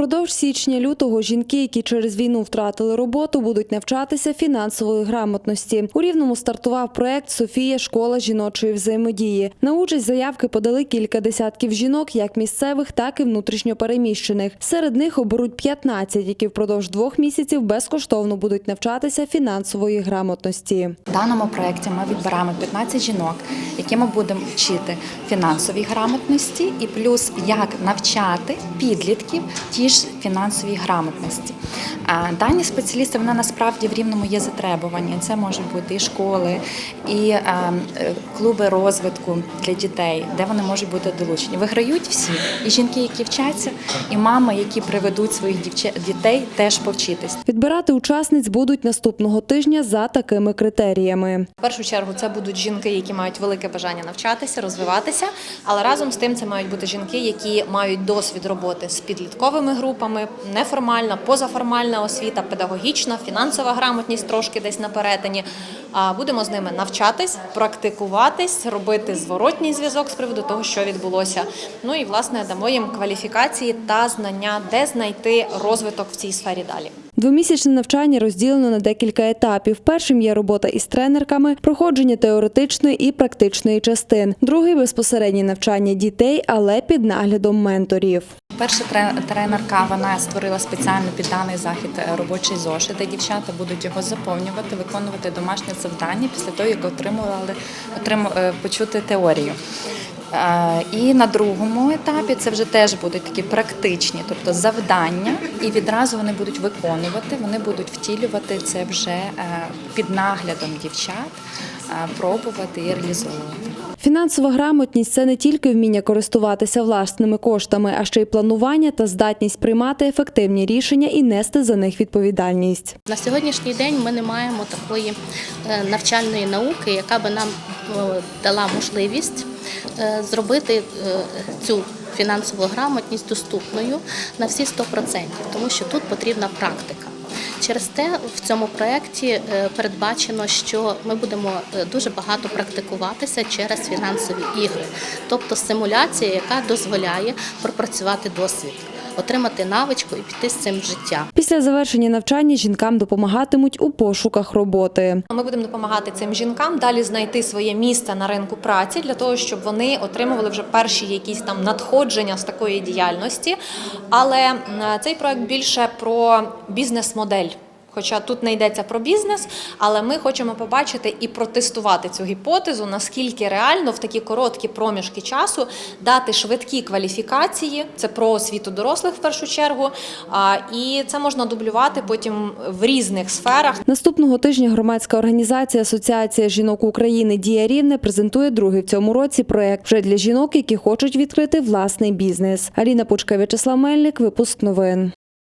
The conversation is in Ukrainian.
Впродовж січня-лютого жінки, які через війну втратили роботу, будуть навчатися фінансової грамотності. У Рівному стартував проект Софія школа жіночої взаємодії. На участь заявки подали кілька десятків жінок, як місцевих, так і внутрішньопереміщених. Серед них оберуть 15, які впродовж двох місяців безкоштовно будуть навчатися фінансової грамотності. В даному проєкті ми відберемо 15 жінок, які ми будемо вчити фінансовій грамотності і плюс як навчати підлітків ті ж фінансовій грамотності. Дані спеціалісти вони насправді в рівному є затребувані. Це можуть бути і школи, і е, е, клуби розвитку для дітей, де вони можуть бути долучені. Виграють всі і жінки, які вчаться, і мами, які приведуть своїх дітей, теж повчитись. Відбирати учасниць будуть наступного тижня за такими критеріями. В першу чергу це будуть жінки, які мають велике бажання навчатися, розвиватися, але разом з тим це мають бути жінки, які мають досвід роботи з підлітковими групами, неформальна, позаформальна освіта, педагогічна, фінансова грамотність трошки десь на перетині. Будемо з ними навчатись, практикуватись, робити зворотній зв'язок з приводу того, що відбулося. Ну і власне дамо їм кваліфікації та знання, де знайти розвиток в цій сфері далі. Двомісячне навчання розділено на декілька етапів. Першим є робота із тренерками, проходження теоретичної і практичної частин. Другий безпосереднє навчання дітей, але під наглядом менторів. Перша тренерка вона створила спеціально під даний захід е, робочий зошит, де дівчата будуть його заповнювати, виконувати домашнє завдання після того, як отримували отрим- е, почути теорію. Е, І на другому етапі це вже теж будуть такі практичні, тобто завдання, і відразу вони будуть виконувати, вони будуть втілювати це вже під наглядом дівчат, пробувати і реалізовувати. Фінансова грамотність це не тільки вміння користуватися власними коштами, а ще й планування та здатність приймати ефективні рішення і нести за них відповідальність. На сьогоднішній день ми не маємо такої е, навчальної науки, яка би нам е, дала можливість е, зробити е, цю фінансову грамотність доступною на всі 100%, тому що тут потрібна практика. Через те в цьому проєкті е, передбачено, що ми будемо е, дуже багато практикуватися через фінансові ігри, тобто симуляція, яка дозволяє пропрацювати досвід, отримати навичку і піти з цим в життя. Після завершення навчання жінкам допомагатимуть у пошуках роботи. Ми будемо допомагати цим жінкам далі знайти своє місце на ринку праці для того, щоб вони отримували вже перші якісь там надходження з такої діяльності. Але цей проект більше про бізнес-модель. Хоча тут не йдеться про бізнес, але ми хочемо побачити і протестувати цю гіпотезу, наскільки реально в такі короткі проміжки часу дати швидкі кваліфікації. Це про освіту дорослих в першу чергу. І це можна дублювати потім в різних сферах. Наступного тижня громадська організація Асоціація жінок України Дія Рівне презентує другий в цьому році проект вже для жінок, які хочуть відкрити власний бізнес. Аліна Пучка, В'ячеслав Мельник, випуск новин.